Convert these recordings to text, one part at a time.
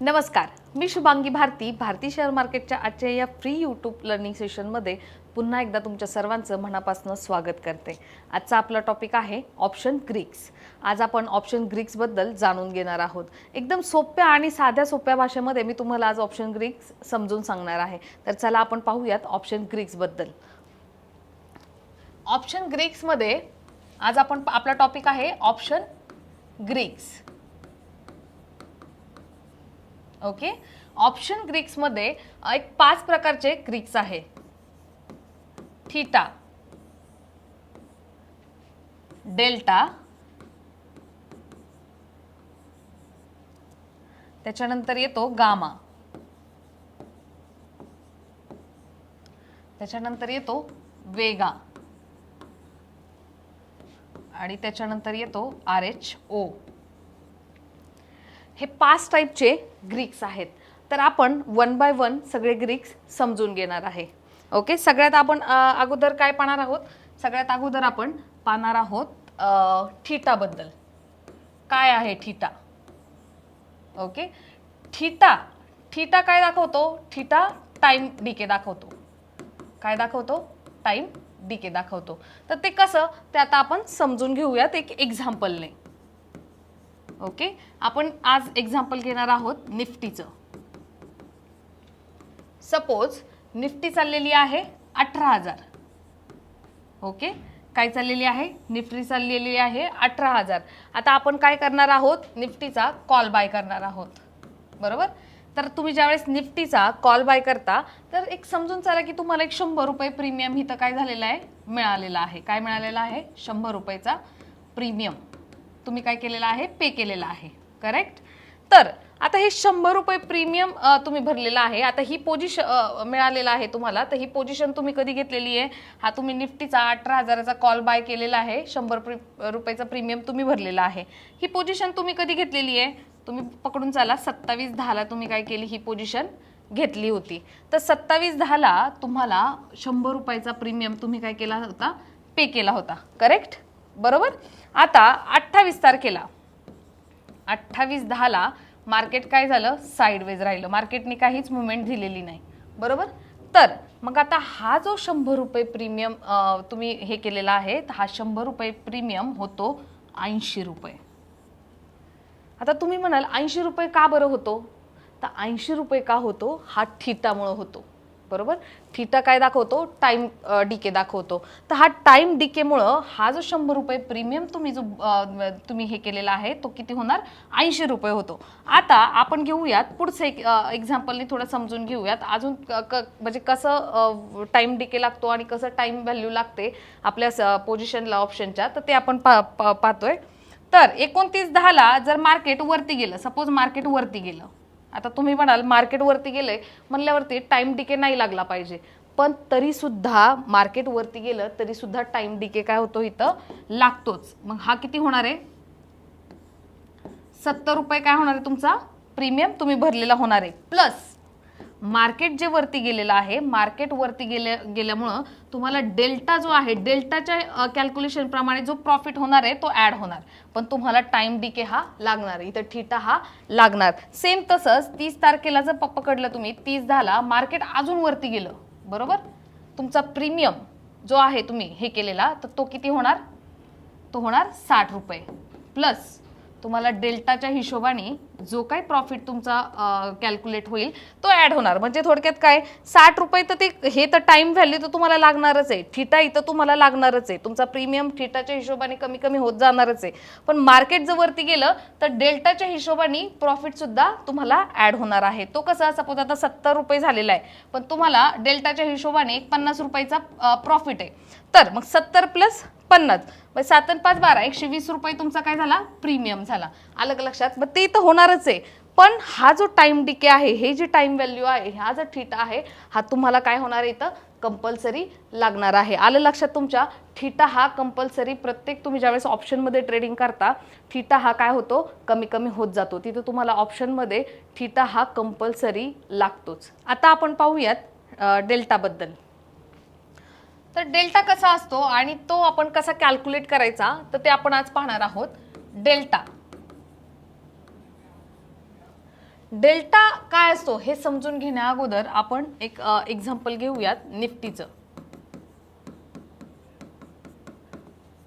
नमस्कार मी शुभांगी भारती भारती शेअर मार्केटच्या आजच्या या फ्री यूट्यूब लर्निंग सेशनमध्ये पुन्हा एकदा तुमच्या सर्वांचं मनापासून स्वागत करते. आजचा आपला टॉपिक आहे ऑप्शन ग्रीक्स आज आपण ऑप्शन ग्रीक्सबद्दल जाणून घेणार आहोत. एकदम सोप्या आणि साध्या सोप्या भाषेमध्ये मी तुम्हाला आज ऑप्शन ग्रीक्स समजून सांगणार आहे. तर चला आपण पाहूयात ऑप्शन ग्रीक्सबद्दल ऑप्शन ग्रीक्समध्ये आज आपण आपला टॉपिक आहे ऑप्शन ग्रीक्स ओके ऑप्शन ग्रीक्समध्ये एक पाच प्रकारचे ग्रीक्स आहे. थीटा डेल्टा त्याच्यानंतर येतो गामा त्याच्यानंतर येतो वेगा आणि त्याच्यानंतर येतो आर एच ओ हे पाच टाईपचे ग्रीक्स आहेत. तर आपण वन बाय वन सगळे ग्रीक्स समजून घेणार आहे. ओके? सगळ्यात आपण अगोदर काय पाहणार आहोत? सगळ्यात अगोदर आपण पाहणार आहोत ठीटाबद्दल काय आहे ठीटा ओके? थीटा ठीटा काय दाखवतो? थीटा टाईम डीके दाखवतो. काय दाखवतो? टाईम डीके दाखवतो. तर ते कसं? ते आता आपण समजून घेऊयात एक एक्झाम्पलने ओके? आपण आज एक्झाम्पल घेणार आहोत निफ्टीचं. सपोज निफ्टी चाललेली आहे अठरा हजार. ओके? काय चाललेली आहे? निफ्टी चाललेली आहे अठरा हजार. आता आपण काय करणार आहोत? निफ्टीचा कॉल बाय करणार आहोत. बरोबर? तर तुम्ही ज्यावेळेस निफ्टीचा कॉल बाय करता तर एक समजून चाला की तुम्हाला एक शंभर रुपये प्रीमियम इथं काय झालेलं आहे? मिळालेला आहे. काय मिळालेला आहे? शंभर रुपयेचा प्रीमियम तुम्ही काय केलेलं आहे? पे केलेलं आहे. करेक्ट तर आता हे शंभर रुपये प्रीमियम तुम्ही भरलेलं आहे. आता ही पोझिशन मिळालेलं आहे तुम्हाला. तर ही पोझिशन तुम्ही कधी घेतलेली आहे? हा तुम्ही निफ्टीचा अठरा हजाराचा कॉल बाय केलेला आहे. शंभर प्री रुपयाचा प्रीमियम तुम्ही भरलेला आहे. ही पोझिशन तुम्ही कधी घेतलेली आहे? तुम्ही पकडून चाला. सत्तावीस दहाला तुम्ही काय केली? ही पोझिशन घेतली होती. तर सत्तावीस दहाला तुम्हाला शंभर रुपयाचा प्रीमियम तुम्ही काय केला होता? पे केला होता. करेक्ट बरोबर? आता अठ्ठावीस तारखेला अठ्ठावीस दहाला मार्केट काय झालं? साईडवेज राहिलं. मार्केटने काहीच मुवमेंट दिलेली नाही. बरोबर? तर मग आता हा जो शंभर रुपये प्रीमियम तुम्ही हे केलेला आहे तर हा शंभर रुपये प्रीमियम होतो ऐंशी रुपये. आता तुम्ही म्हणाल ऐंशी रुपये का बरं होतो? तर ऐंशी रुपये का होतो? हा थिटामुळं होतो. बरोबर? थिटा काय दाखवतो? टाइम डीके दाखवतो. तर हा टाइम डीकेमुळं हा जो शंभर रुपये प्रीमियम तुम्ही जो तुम्ही हे केलेला आहे तो किती होणार? ऐंशी रुपये होतो. आता आपण घेऊयात पुढचं एक एक्झाम्पलने थोडं समजून घेऊयात. अजून म्हणजे कसं टाइम डीके लागतो आणि कसं टाइम व्हॅल्यू लागते आपल्या पोझिशनला ऑप्शनच्या तर ते आपण पा- पाहतोय. तर एकोणतीस दहाला जर मार्केट वरती गेलं सपोज मार्केट वरती गेलं आता तुम्ही म्हणाल मार्केटवरती गेले म्हणल्यावरती टाइम डिके नाही लागला पाहिजे. पण तरी सुद्धा मार्केट वरती गेलं तरी सुद्धा टाइम डिके काय होतो इथं? लागतोच. मग हा किती होणार आहे? सत्तर रुपये काय होणार आहे तुमचा? प्रीमियम तुम्ही भरलेला होणार आहे. प्लस मार्केट जे वरती गेलेलं आहे मार्केट वरती गेले गेल्यामुळं तुम्हाला डेल्टा जो आहे डेल्टाच्या कॅल्क्युलेशन प्रमाणे जो प्रॉफिट होणार आहे तो ऍड होणार. पण तुम्हाला टाइम डीके हा लागणार इथं ठीटा हा लागणार. सेम तसंच तीस तारखेला जर पकडलं तुम्ही तीस झाला मार्केट अजून वरती गेलं बरोबर? तुमचा प्रीमियम जो आहे तुम्ही हे केलेला तर तो किती होणार? तो होणार साठ रुपये. प्लस तुम्हाला डेल्टाच्या हिशोबाने जो काही प्रॉफिट तुमचा कॅल्क्युलेट होईल तो ॲड होणार. म्हणजे थोडक्यात काय साठ रुपये तर ते हे तर टाईम व्हॅल्यू तर तुम्हाला लागणारच आहे. थिटा इथं तुम्हाला लागणारच आहे. तुमचा प्रीमियम थिटाच्या हिशोबाने कमी कमी होत जाणारच आहे. पण मार्केट जर वरती गेलं तर डेल्टाच्या हिशोबाने प्रॉफिटसुद्धा तुम्हाला ॲड होणार आहे. तो कसा सपोज आता सत्तर रुपये झालेला आहे पण तुम्हाला डेल्टाच्या हिशोबाने एक पन्नास रुपयाचा प्रॉफिट आहे. तर मग सत्तर प्लस पन्नास. मग सात आणि पाच बारा एकशे वीस रुपये तुमचा काय झाला? प्रीमियम झाला. अलग लक्षात? मग ते तर होणारच आहे. पण हा जो टाइम डिके आहे हे जे टाइम व्हॅल्यू आहे हा जो थिटा आहे हा तुम्हाला काय होणार आहे इथं? कंपल्सरी लागणार आहे. आलं लक्षात तुमच्या? थिटा हा कंपल्सरी प्रत्येक तुम्ही ज्यावेळेस ऑप्शनमध्ये ट्रेडिंग करता थिटा हा काय होतो? कमी कमी होत जातो. तिथं तुम्हाला ऑप्शनमध्ये थिटा हा कंपल्सरी लागतोच. आता आपण पाहूयात डेल्टाबद्दल तर डेल्टा कसा असतो आणि तो आपण कसा कॅल्क्युलेट करायचा तर ते आपण आज पाहणार आहोत. डेल्टा. डेल्टा काय असतो हे समजून घेण्या अगोदर आपण एक एक्झाम्पल घेऊयात निफ्टीचं.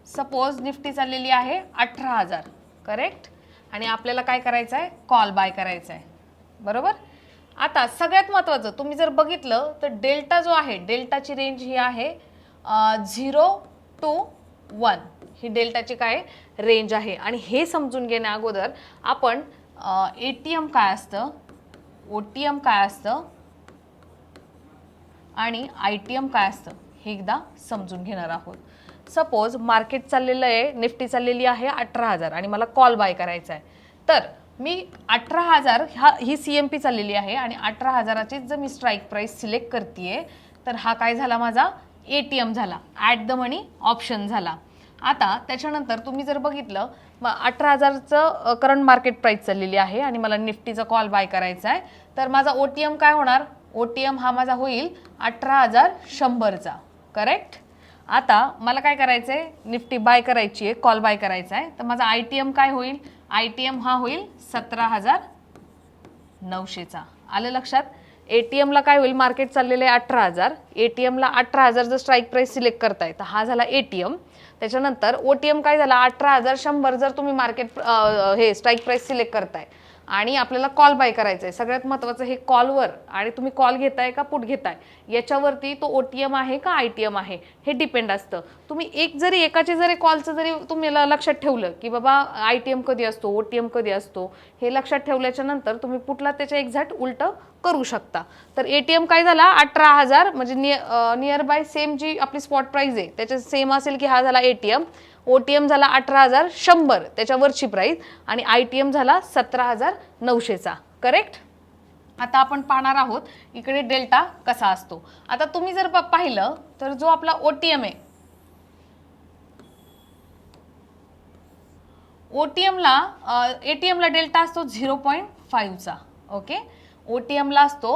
सपोज निफ्टी चाललेली आहे अठरा हजार करेक्ट आणि आपल्याला काय करायचं आहे कॉल बाय करायचा आहे बरोबर? आता सगळ्यात महत्त्वाचं तुम्ही जर बघितलं तर डेल्टा जो आहे डेल्टाची रेंज ही आहे झिरो टू वन. ही डेल्टाची काय रेंज आहे. आणि हे समजून घेण्या अगोदर आपण ए टी एम काय असतं? ओ टी एम काय असतं? आणि आय टी एम काय असतं? हे एकदा समजून घेणार आहोत. सपोज मार्केट चाललेलं आहे निफ्टी चाललेली आहे अठरा हजार आणि मला कॉल बाय करायचा आहे. तर मी अठरा हजार ह्या ही सी एम पी चाललेली आहे आणि अठरा हजाराचीच जर मी स्ट्राईक प्राईस सिलेक्ट करते आहे तर हा काय झाला माझा? ए टी एम झाला ॲट द मनी ऑप्शन झाला. आता त्याच्यानंतर तुम्ही जर बघितलं मग अठरा हजारचं करंट मार्केट प्राईस चाललेली आहे आणि मला निफ्टीचा कॉल बाय करायचा आहे तर माझा ओ टी एम काय होणार? ओ टी एम हा माझा होईल अठरा हजार शंभरचा करेक्ट आता मला काय करायचं आहे निफ्टी बाय करायची आहे कॉल बाय करायचा आहे तर माझा आय टी एम काय होईल? आय टी एम हा होईल सतरा हजार नऊशेचा. आलं लक्षात? ए टी एमला काय होईल? मार्केट चाललेलं आहे अठरा हजार. ए टी एमला अठरा हजार जर स्ट्राईक प्राईस सिलेक्ट करताय तर हा झाला ए टी एम त्याच्यानंतर ओ टी एम काय झाला? अठरा हजार शंभर जर तुम्ही मार्केट हे स्ट्राईक प्राईस सिलेक्ट करताय आणि आपल्याला कॉल बाय करायचं आहे सगळ्यात महत्त्वाचं हे कॉलवर आणि तुम्ही कॉल घेताय का पुट घेताय याच्यावरती तो ओ टी एम आहे का आय टी एम आहे हे डिपेंड असतं. तुम्ही एक जरी एकाचे जरी कॉलचं जरी तुम्ही लक्षात ठेवलं की बाबा आय टी एम कधी असतो ओ टी एम कधी असतो हे लक्षात ठेवल्याच्या नंतर तुम्ही पुटला त्याच्या एक्झॅक्ट उलटं करू शकता. तर ए टी एम काय झाला? अठरा हजार म्हणजे निय नियर बाय सेम जी आपली स्पॉट प्राईज आहे त्याच्या सेम असेल की हा झाला A T M O T M झाला अठरा हजार शंभर त्याच्यावरची प्राईस आणि आय टी एम झाला सतरा हजार नऊशेचा. करेक्ट आता आपण पाहणार आहोत इकडे डेल्टा कसा असतो. आता तुम्ही जर प- पाहिलं तर जो आपला ओ टी एम आहे ओ टी एमला ए टी एमला डेल्टा असतो झिरो पॉईंट फाईव्हचा. ओके ओ टी एमला असतो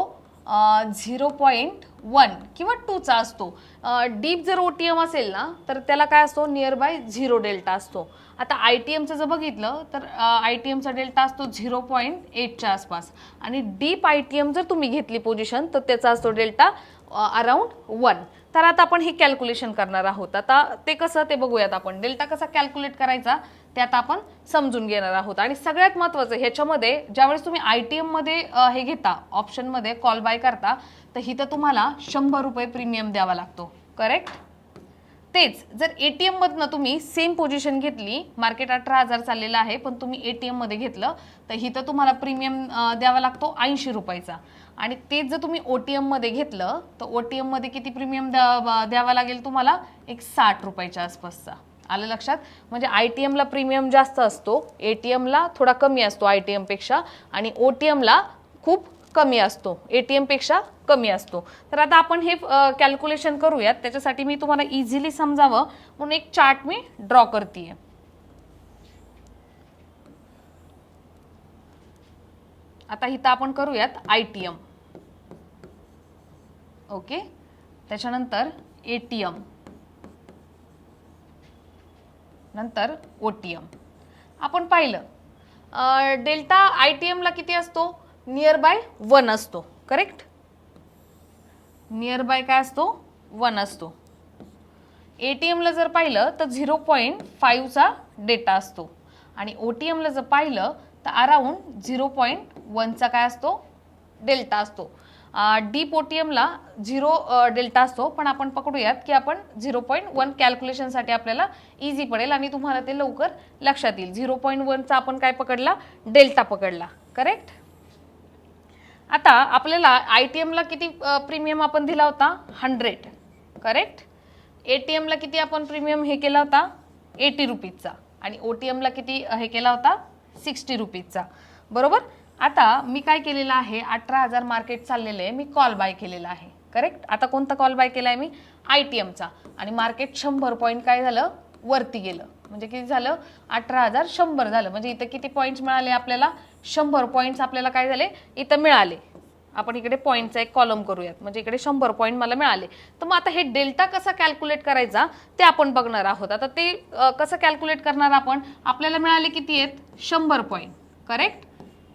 झिरो पॉईंट वन किंवा टूचा असतो. डीप जर ओ टी एम असेल ना तर त्याला काय असतो? नियर बाय झिरो डेल्टा असतो. आता आय टी एमचं जर बघितलं तर आय टी एमचा डेल्टा असतो झिरो पॉईंट एटच्या आसपास. आणि डीप आय टी एम जर तुम्ही घेतली पोझिशन तर त्याचा असतो डेल्टा अराउंड वन तर आता आपण हे कॅल्क्युलेशन करणार आहोत. आता ते कसं ते बघूयात आपण. डेल्टा कसा कॅल्क्युलेट करायचा ते आता आपण समजून घेणार आहोत. आणि सगळ्यात महत्त्वाचं ह्याच्यामध्ये ज्यावेळेस तुम्ही आय टी एममध्ये हे घेता ऑप्शनमध्ये कॉल बाय करता तर इथं तुम्हाला शंभर रुपये प्रीमियम द्यावा लागतो. करेक्ट तेच जर ए टी एममधनं तुम्ही सेम पोझिशन घेतली मार्केट अठरा हजार चाललेलं आहे पण तुम्ही ए टी एममध्ये घेतलं तर इथं तुम्हाला प्रीमियम द्यावा लागतो ऐंशी रुपयाचा. आणि तेच जर तुम्ही ओ टी एममध्ये घेतलं तर ओ टी एममध्ये किती प्रीमियम द्या द्यावा लागेल तुम्हाला? एक साठ रुपयाच्या आसपासचा. आलं लक्षात? म्हणजे आय टी एमला प्रीमियम जास्त असतो ए टी एमला थोडा कमी असतो आय टी एमपेक्षा आणि ओ टी एमला खूप कमी असतो. ए टी एमपेक्षा कमी असतो. तर आता आपण हे कॅल्क्युलेशन करूयात. त्याच्यासाठी मी तुम्हाला इझिली समजावं म्हणून एक चार्ट मी ड्रॉ करते आता इथं आपण करूयात आय टी एम ओके? त्याच्यानंतर ए टी एम नंतर ओ टी एम आपण पाहिलं डेल्टा आय टी एमला किती असतो? नियर बाय वन असतो. करेक्ट नियर बाय काय असतो? वन असतो. ए टी एमला जर पाहिलं तर झिरो पॉईंट फाईव्हचा डेटा असतो. आणि ओ टी एमला जर पाहिलं तर अराऊंड झिरो पॉईंट वनचा काय असतो? डेल्टा असतो. डीप ओ टी एमला झिरो डेल्टा असतो. पण आपण पकडूयात की आपण झिरो पॉईंट वन कॅल्क्युलेशनसाठी आपल्याला इझी पडेल आणि तुम्हाला ते लवकर लक्षात येईल. झिरो पॉईंट वनचा आपण काय पकडला? डेल्टा पकडला. करेक्ट आता आपल्याला आय टी एमला किती प्रीमियम आपण दिला होता? हंड्रेड करेक्ट ए टी एमला किती आपण प्रीमियम हे केला होता? एटी रुपीजचा आणि ओ टी एमला किती हे केला होता? सिक्स्टी रुपीजचा बरोबर? आता मी काय केलेलं आहे? अठरा हजार मार्केट चाललेलं आहे मी कॉल बाय केलेला आहे. करेक्ट आता कोणता कॉल बाय केला आहे मी आय टी एमचा आणि मार्केट शंभर पॉईंट काय झालं? वरती गेलं. म्हणजे किती झालं? अठरा हजार शंभर झालं. म्हणजे इथं किती पॉईंट्स मिळाले आपल्याला? शंभर पॉईंट्स आपल्याला काय झाले? इथं मिळाले. आपण इकडे पॉईंटचा एक कॉलम करूयात. म्हणजे इकडे शंभर पॉईंट मला मिळाले. तर मग आता हे डेल्टा कसा कॅल्क्युलेट करायचा ते आपण बघणार आहोत. आता ते कसं कॅल्क्युलेट करणार आपण? आपल्याला मिळाले किती आहेत? शंभर पॉईंट करेक्ट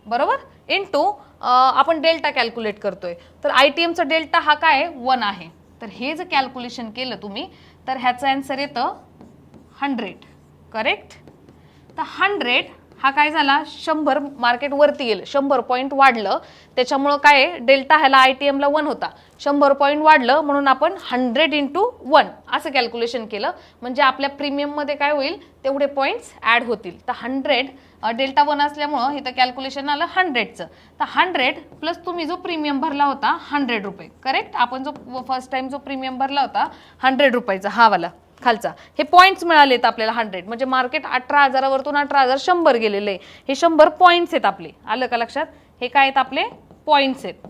बरोबर? इंटू आपण डेल्टा कॅल्क्युलेट करतोय. तर आय टी एमचं डेल्टा हा काय? वन आहे. तर हे जर कॅल्क्युलेशन केलं तुम्ही तर ह्याचं अँसर येतं हंड्रेड करेक्ट तर हंड्रेड हा काय झाला? शंभर मार्केट वरती गेलं. शंभर पॉईंट वाढलं. त्याच्यामुळं काय? आहे, डेल्टा ह्याला आय टी एमला वन होता. शंभर पॉईंट वाढलं म्हणून आपण हंड्रेड इंटू वन असं कॅल्क्युलेशन केलं. म्हणजे आपल्या प्रीमियममध्ये काय होईल? तेवढे पॉईंट्स ॲड होतील. तर हंड्रेड डेल्टा वन असल्यामुळं इथं कॅल्क्युलेशन आलं हंड्रेडचं तर हंड्रेड प्लस तुम्ही जो प्रीमियम भरला होता हंड्रेड रुपये. करेक्ट आपण जो फर्स्ट टाइम जो प्रीमियम भरला होता हंड्रेड रुपयाचा हा वाला. खालचा. हे पॉईंट्स मिळालेत आपल्याला हंड्रेड म्हणजे मार्केट अठरा हजारावरतून अठरा हजार शंभर गेलेले हे शंभर पॉईंट्स आहेत आपले. आलं का लक्षात? हे काय आहेत आपले? पॉईंट्स आहेत.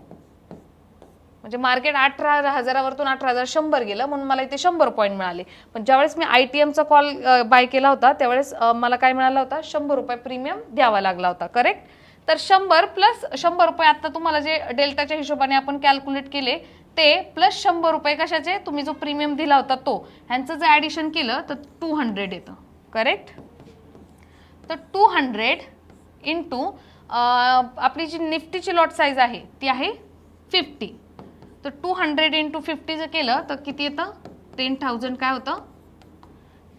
म्हणजे मार्केट अठरा हजारावरतून अठरा हजार शंभर गेलं म्हणून मला इथे शंभर पॉईंट मिळाले. पण ज्यावेळेस मी आय टी एमचा कॉल बाय केला होता त्यावेळेस मला काय मिळाला होता? शंभर रुपये प्रीमियम द्यावा लागला होता. करेक्ट तर शंभर प्लस शंभर रुपये आता तुम्हाला जे डेल्टाच्या हिशोबाने आपण कॅल्क्युलेट केले ते प्लस शंभर रुपये कशाचे? तुम्ही जो प्रीमियम दिला होता तो. ह्यांचं जर ॲडिशन केलं तर टू हंड्रेड येतं. करेक्ट तर टू हंड्रेड इंटू आपली जी निफ्टीची लॉट साईज आहे ती आहे फिफ्टी तर टू हंड्रेड इंटू फिफ्टी जर केलं तर किती येतं? टेन थाउजंड काय होतं?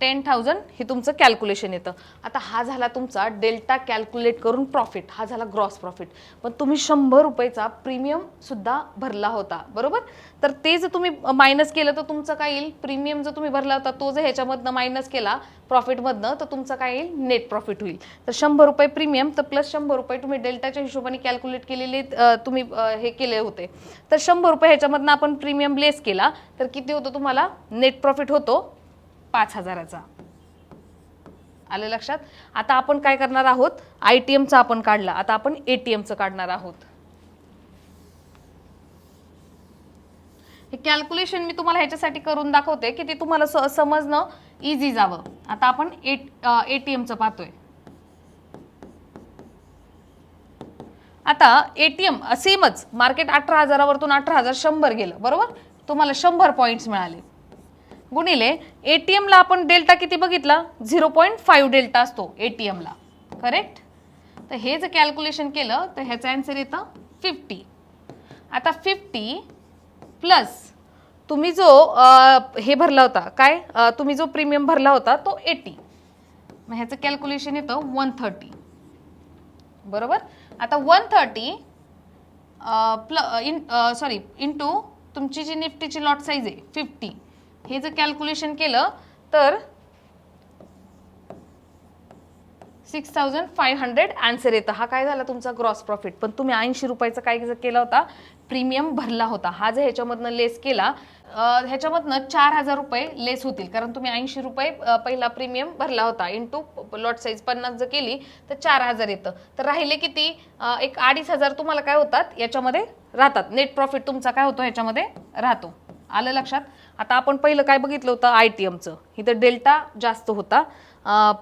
टेन थाउजंड हे तुमचं कॅल्क्युलेशन येतं. आता हा झाला तुमचा डेल्टा कॅल्क्युलेट करून प्रॉफिट हा झाला ग्रॉस प्रॉफिट पण तुम्ही शंभर रुपयेचा प्रीमियमसुद्धा भरला होता. बरोबर? तर ते जर तुम्ही मायनस केलं तर तुमचं काय येईल? प्रीमियम जर तुम्ही भरला होता तो जर ह्याच्यामधनं मायनस केला प्रॉफिटमधनं तर तुमचं काय येईल? नेट प्रॉफिट होईल. तर शंभर रुपये प्रीमियम तर प्लस शंभर रुपये तुम्ही डेल्टाच्या हिशोबाने कॅल्क्युलेट केलेले तुम्ही हे केले होते. तर शंभर रुपये ह्याच्यामधनं आपण प्रीमियम लेस केला तर किती होतो तुम्हाला? नेट प्रॉफिट होतो पाच हजाराचा. आलं लक्षात? आता आपण काय करणार आहोत? आय टी एमचा आपण काढला. आता आपण ए टी एमचं काढणार आहोत. हे कॅल्क्युलेशन मी तुम्हाला ह्याच्यासाठी करून दाखवते की ते तुम्हाला समजणं इझी जावं. आता आपण ए ए टी एमचं पाहतोय. आता ए टी एम सेमच मार्केट अठरा हजारावरतून अठरा हजार शंभर गेलं. बरोबर? तुम्हाला शंभर पॉईंट्स मिळाले. गुणिले एटीएमला आपण डेल्टा किती बघितला? झिरो पॉईंट फाईव्ह डेल्टा असतो एटीएमला करेक्ट तर हे जर कॅल्क्युलेशन केलं तर ह्याचं आन्सर येतं फिफ्टी आता फिफ्टी प्लस तुम्ही जो हे भरला होता काय? तुम्ही जो प्रीमियम भरला होता तो एटी मग ह्याचं कॅल्क्युलेशन येतं वन थर्टी बरोबर? आता वन थर्टी प्ल इन सॉरी इंटू तुमची जी निफ्टीची लॉट साईज आहे फिफ्टी हे जर कॅल्क्युलेशन केलं तर six thousand five hundred answer येतं. हा काय झाला तुमचा ग्रॉस प्रॉफिट पण तुम्ही ऐंशी रुपयाचा काय केला होता प्रीमियम भरला होता. हा जर ह्याच्यामधनं लेस केला ह्याच्यामधनं चार हजार रुपये लेस होतील. कारण तुम्ही ऐंशी रुपये पहिला प्रीमियम भरला होता. इंटू लॉट साईज पन्नास जर केली तर चार हजार येतं. तर राहिले किती? एक अडीच हजार तुम्हाला काय होतात? याच्यामध्ये राहतात. नेट प्रॉफिट तुमचा काय होतो? ह्याच्यामध्ये राहतो. आलं लक्षात? आता आपण पहिलं काय बघितलं होतं? आय टी एमचं इथं डेल्टा जास्त होता.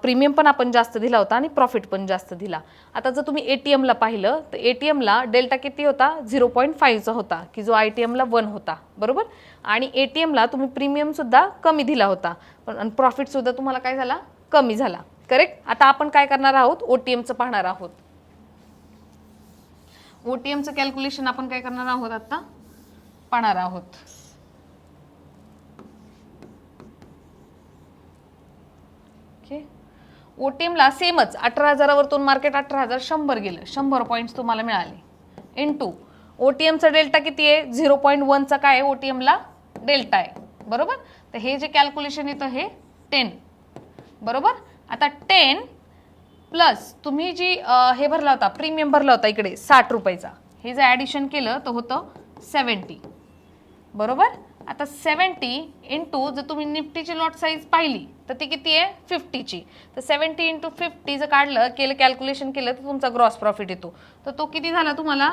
प्रीमियम पण आपण जास्त दिला होता आणि प्रॉफिट पण जास्त दिला. आता जर तुम्ही ए टी एमला पाहिलं तर ए टी एमला डेल्टा किती होता? झिरो पॉईंट फाईव्हचा होता की जो आय टी एमला वन होता. बरोबर? आणि ए टी एमला तुम्ही प्रीमियमसुद्धा कमी दिला होता. पण प्रॉफिटसुद्धा तुम्हाला काय झाला? कमी झाला. करेक्ट आता आपण काय करणार आहोत? ओ टी एमचं पाहणार आहोत. ओ टी एमचं कॅल्क्युलेशन आपण काय करणार आहोत आत्ता पाहणार आहोत. ओके ओ टी एमला सेमच अठरा हजारावरतून मार्केट अठरा हजार शंभर गेलं. शंभर पॉईंट्स तुम्हाला मिळाले. इन टू ओ टी एमचा डेल्टा किती आहे? झिरो पॉईंट वनचा काय आहे? ओ टी एमला डेल्टा आहे. बरोबर? तर हे जे कॅल्क्युलेशन येतं हे टेन बरोबर? आता टेन प्लस तुम्ही जी हे भरला होता प्रीमियम भरला होता इकडे साठ रुपयाचा. हे जर ॲडिशन केलं तर होतं सेवन्टी बरोबर? आता सेवन्टी इंटू जर तुम्ही निफ्टीची लॉट साईज पाहिली तर ती किती आहे? फिफ्टीची तर सेवन्टी इंटू फिफ्टी जर काढलं केलं कॅल्क्युलेशन केलं तर तुमचा ग्रॉस प्रॉफिट येतो. तर तो किती झाला तुम्हाला?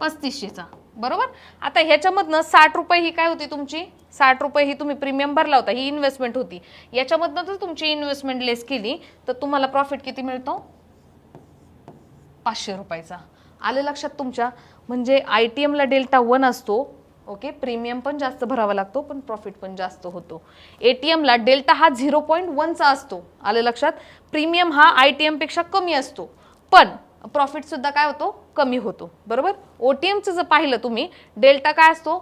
पस्तीसशेचा. बरोबर? आता ह्याच्यामधनं साठ रुपये ही काय होती तुमची? साठ रुपये ही तुम्ही प्रीमियम भरला होता ही इन्व्हेस्टमेंट होती. याच्यामधनं जर तुमची इन्व्हेस्टमेंट लेस केली तर तुम्हाला प्रॉफिट किती मिळतो? पाचशे रुपयाचा. आलं लक्षात तुमच्या? म्हणजे आय टी एमला डेल्टा वन असतो ओके? प्रीमियम पण जास्त भरावा लागतो पण प्रॉफिट पण जास्त होतो. ए टी एमला डेल्टा हा झिरो पॉईंट वनचा असतो आलं लक्षात? प्रीमियम हा आय टी एमपेक्षा कमी असतो पण प्रॉफिटसुद्धा काय होतो? कमी होतो बरोबर? ओ टी एमचं जर पाहिलं तुम्ही डेल्टा काय असतो?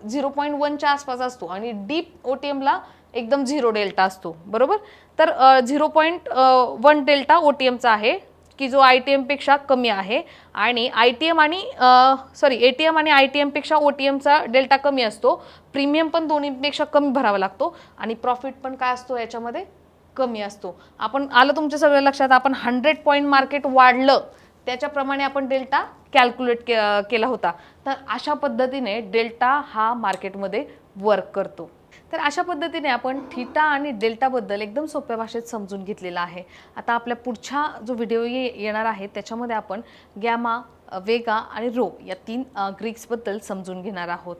झिरो पॉईंट वनच्या आसपास असतो आणि डीप ओ टी एमला एकदम झिरो डेल्टा असतो बरोबर? तर zero point one delta O T एमचा आहे की जो आय टी एमपेक्षा कमी आहे आणि आय टी एम आणि सॉरी ए टी एम आणि आय टी एमपेक्षा ओ टी एमचा डेल्टा कमी असतो. प्रीमियम पण दोन्हीपेक्षा कमी भरावा लागतो आणि प्रॉफिट पण काय असतो याच्यामध्ये? कमी असतो. आपण आलं तुमच्या सगळ्या लक्षात आपण हंड्रेड पॉईंट मार्केट वाढलं त्याच्याप्रमाणे आपण डेल्टा कॅल्क्युलेट के केला होता. तर अशा पद्धतीने डेल्टा हा मार्केटमध्ये वर्क करतो. तर अशा पद्धतीने आपण थिटा आणि डेल्टाबद्दल एकदम सोप्या भाषेत समजून घेतलेला आहे. आता आपल्या पुढच्या जो व्हिडिओ येणार आहे त्याच्यामध्ये आपण गॅमा वेगा आणि रो या तीन ग्रीक्सबद्दल समजून घेणार आहोत.